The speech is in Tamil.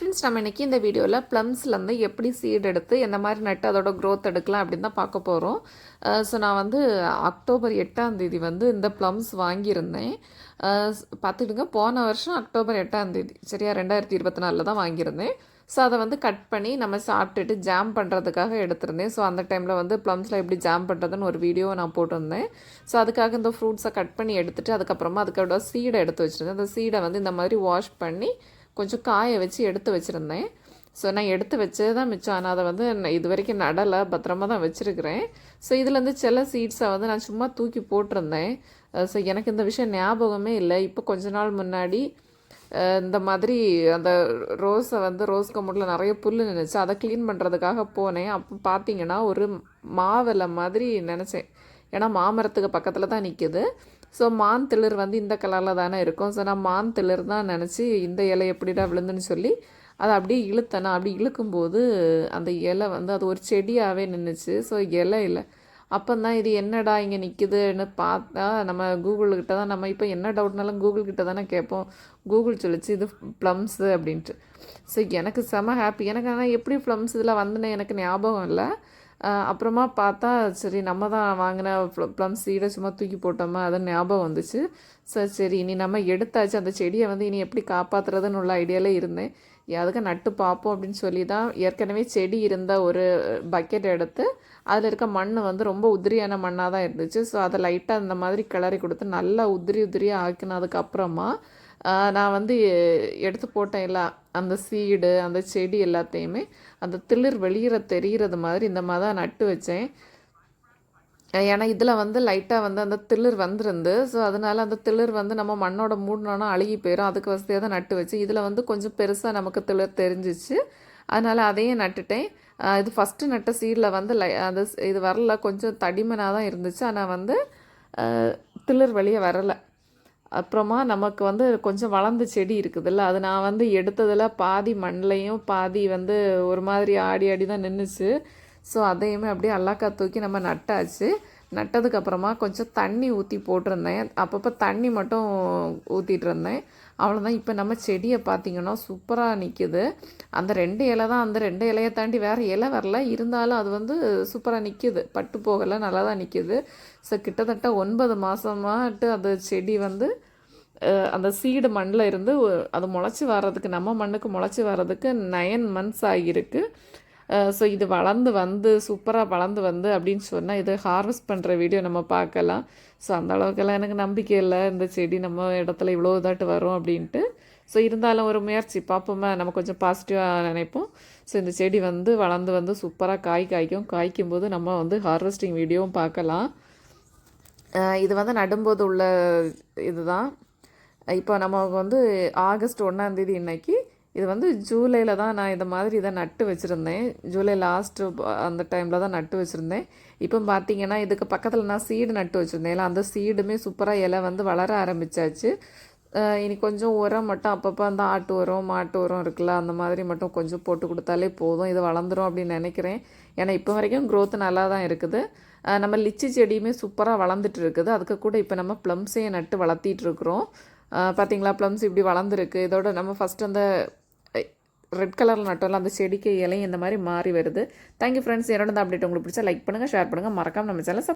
ஃப்ரெண்ட்ஸ் நம்ம இன்றைக்கி இந்த வீடியோவில் ப்ளம்ஸ்லேருந்து எப்படி சீட் எடுத்து எந்த மாதிரி நட்டு அதோட க்ரோத் எடுக்கலாம் அப்படின்னு தான் பார்க்க போகிறோம் ஸோ நான் வந்து அக்டோபர் எட்டாம் தேதி வந்து இந்த ப்ளம்ஸ் வாங்கியிருந்தேன். பார்த்துக்கிட்டுங்க போன வருஷம் அக்டோபர் எட்டாம் தேதி சரியா ரெண்டாயிரத்தி இருபத்தி நாலில் தான் வாங்கியிருந்தேன். ஸோ அதை வந்து கட் பண்ணி நம்ம சாப்பிட்டுட்டு ஜாம் பண்ணுறதுக்காக எடுத்திருந்தேன். ஸோ அந்த டைமில் வந்து ப்ளம்ஸில் எப்படி ஜாம் பண்ணுறதுன்னு ஒரு வீடியோ நான் போட்டிருந்தேன். ஸோ அதுக்காக இந்த ஃப்ரூட்ஸை கட் பண்ணி எடுத்துகிட்டு அதுக்கப்புறமா அதுக்கோட சீடை எடுத்து வச்சுருந்தேன். அந்த சீடை வந்து இந்த மாதிரி வாஷ் பண்ணி கொஞ்சம் காய வச்சு எடுத்து வச்சுருந்தேன். ஸோ நான் எடுத்து வச்சது தான் மிச்சம். ஆனால் அதை வந்து நான் இது வரைக்கும் நடலை பத்திரமா தான் வச்சுருக்கிறேன். ஸோ இதுலேருந்து சில சீட்ஸை வந்து நான் சும்மா தூக்கி போட்டிருந்தேன். ஸோ எனக்கு இந்த விஷயம் ஞாபகமே இல்லை. இப்போ கொஞ்ச நாள் முன்னாடி இந்த மாதிரி அந்த ரோஸை வந்து ரோஸ் கம்முட்டில் நிறைய புல் நினச்சி அதை க்ளீன் பண்ணுறதுக்காக போனேன். அப்போ பார்த்தீங்கன்னா ஒரு மாவிலை மாதிரி நினச்சேன். ஏன்னா மாமரத்துக்கு பக்கத்தில் தான் நிற்கிது ஸோ மான் திளிர் வந்து இந்த கலரில் தானே இருக்கும். ஸோ நான் மான் திளிர் தான் நினச்சி இந்த இலை எப்படிடா விழுந்துன்னு சொல்லி அதை அப்படியே இழுத்தேனா. அப்படி இழுக்கும்போது அந்த இலை வந்து அது ஒரு செடியாகவே நின்றுச்சு ஸோ இலை இல்லை. அப்போ தான் இது என்னடா இங்கே நிற்குதுன்னு பார்த்தா நம்ம கூகுள்கிட்ட தான் நம்ம இப்போ என்ன டவுட்னாலும் கூகுள்கிட்ட தானே கேட்போம். கூகுள் சொல்லிச்சு இது ப்ளம்ஸு அப்படின்ட்டு. ஸோ எனக்கு செம ஹாப்பி எனக்கு ஆனால் எப்படி ப்ளம்ஸ் இதில் வந்துன்னு எனக்கு ஞாபகம் இல்லை. அப்புறமா பார்த்தா சரி நம்ம தான் வாங்கின ப்ளம் சீடை சும்மா தூக்கி போட்டோமா? அது ஞாபகம் வந்துச்சு. சரி சரி இனி நம்ம எடுத்தாச்சு. அந்த செடியை வந்து இனி எப்படி காப்பாற்றுறதுன்னு உள்ள ஐடியாவில் இருந்தேன். அதுக்கு நட்டு பார்ப்போம் அப்படின்னு சொல்லி தான் ஏற்கனவே செடி இருந்த ஒரு பக்கெட் எடுத்து அதில் இருக்க மண் வந்து ரொம்ப உதிரியான மண்ணாக தான் இருந்துச்சு. ஸோ அதை லைட்டாக அந்த மாதிரி கிளறி கொடுத்து நல்லா உதிரி உதிரியாக ஆக்கினதுக்கப்புறமா நான் வந்து எடுத்து போட்டேன் இல்லை அந்த சீடு அந்த செடி எல்லாத்தையுமே அந்த திளிர் வெளியிற தெரிகிறது மாதிரி இந்த மாதிரி தான் நட்டு வச்சேன். ஏன்னா இதில் வந்து லைட்டாக வந்து அந்த திளிர் வந்துருந்து ஸோ அதனால் அந்த திளிர் வந்து நம்ம மண்ணோட மூடினோன்னா அழுகி போயிடும் அதுக்கு வசதியாக தான் நட்டு வச்சு இதில் வந்து கொஞ்சம் பெருசாக நமக்கு திளிர் தெரிஞ்சிச்சு. அதனால் அதையும் நட்டுட்டேன். இது ஃபஸ்ட்டு நட்ட சீடில் வந்து லை அந்த இது வரல. கொஞ்சம் தடிமனாக தான் இருந்துச்சு. ஆனால் வந்து திளிர் வெளியே வரலை. அப்புறமா நமக்கு வந்து கொஞ்சம் வளர்ந்த செடி இருக்குதுல்ல அது நான் வந்து எடுத்ததில் பாதி மண்ணிலையும் பாதி வந்து ஒரு மாதிரி ஆடி ஆடி தான் நின்றுச்சு ஸோ அதையுமே அப்படியே அல்லாக்கா தூக்கி நம்ம நட்டாச்சு. நட்டதுக்கப்புறமா கொஞ்சம் தண்ணி ஊற்றி போட்டிருந்தேன். அப்பப்போ தண்ணி மட்டும் ஊற்றிட்டு இருந்தேன். அவ்வளோதான் இப்போ நம்ம செடியை பார்த்திங்கன்னா சூப்பராக நிற்கிது அந்த ரெண்டு இலை தான் அந்த ரெண்டு இலையை தாண்டி வேறு இலை வரல. இருந்தாலும் அது வந்து சூப்பராக நிற்கிது பட்டு போகலை நல்லா தான் நிற்கிது ஸோ கிட்டத்தட்ட ஒன்பது மாதமாட்டு அந்த செடி வந்து அந்த சீடு மண்ணில் இருந்து அது முளைச்சி வர்றதுக்கு நம்ம மண்ணுக்கு முளைச்சி வர்றதுக்கு நயன் மந்த்ஸ் ஆகியிருக்கு. ஸோ இது வளர்ந்து வந்து சூப்பராக வளர்ந்து வந்து அப்படின்னு சொன்னால் இதை ஹார்வெஸ்ட் பண்ணுற வீடியோ நம்ம பார்க்கலாம். ஸோ அந்த அளவுக்கெல்லாம் எனக்கு நம்பிக்கை இல்லை. இந்த செடி நம்ம இடத்துல இவ்வளோ இதாட்டு வரும் அப்படின்ட்டு. ஸோ இருந்தாலும் ஒரு முயற்சி. பார்ப்போமே? நம்ம கொஞ்சம் பாசிட்டிவாக நினைப்போம். ஸோ இந்த செடி வந்து வளர்ந்து வந்து சூப்பராக காய் காய்க்கும். காய்க்கும் போது நம்ம வந்து ஹார்வெஸ்டிங் வீடியோவும் பார்க்கலாம். இது வந்து நடும்போது உள்ள இதுதான். இப்போ நம்ம வந்து ஆகஸ்ட் ஒன்றாந்தேதி இன்றைக்கி இது வந்து ஜூலையில் தான் நான் இந்த மாதிரி இதை நட்டு வச்சுருந்தேன். ஜூலை லாஸ்ட்டு அந்த டைமில் தான் நட்டு வச்சுருந்தேன். இப்போ பார்த்தீங்கன்னா இதுக்கு பக்கத்தில் நான் சீடு நட்டு வச்சுருந்தேன். அந்த சீடுமே சூப்பராக இலை வந்து வளர ஆரம்பித்தாச்சு இனி கொஞ்சம் உரம் மட்டும் அப்பப்போ அந்த ஆட்டு உரம் மாட்டு உரம் இருக்குல்ல அந்த மாதிரி மட்டும் கொஞ்சம் போட்டு கொடுத்தாலே போதும். இது வளர்ந்துடும் அப்படின்னு நினைக்கிறேன். ஏன்னா இப்போ வரைக்கும் க்ரோத் நல்லா தான் இருக்குது. நம்ம லிச்சி செடியுமே சூப்பராக வளர்ந்துட்டு இருக்குது. அதுக்கு கூட இப்போ நம்ம ப்ளம்ஸையும் நட்டு வளர்த்திட்டு இருக்கிறோம். பார்த்தீங்களா ப்ளம்ஸ் இப்படி வளர்ந்துருக்கு. இதோட நம்ம ஃபஸ்ட் அந்த ரெட் கலரில் நட்டோம்ல அந்த செடிக்கு இலையும் இந்த மாதிரி மாறி வருது. தேங்க்யூ ஃப்ரெண்ட்ஸ் என்னோட அப்டேட் உங்களுக்கு பிடிச்சா லைக் பண்ணுங்கள் ஷேர் பண்ணுங்கள் மறக்காமல் நம்ம சேனல்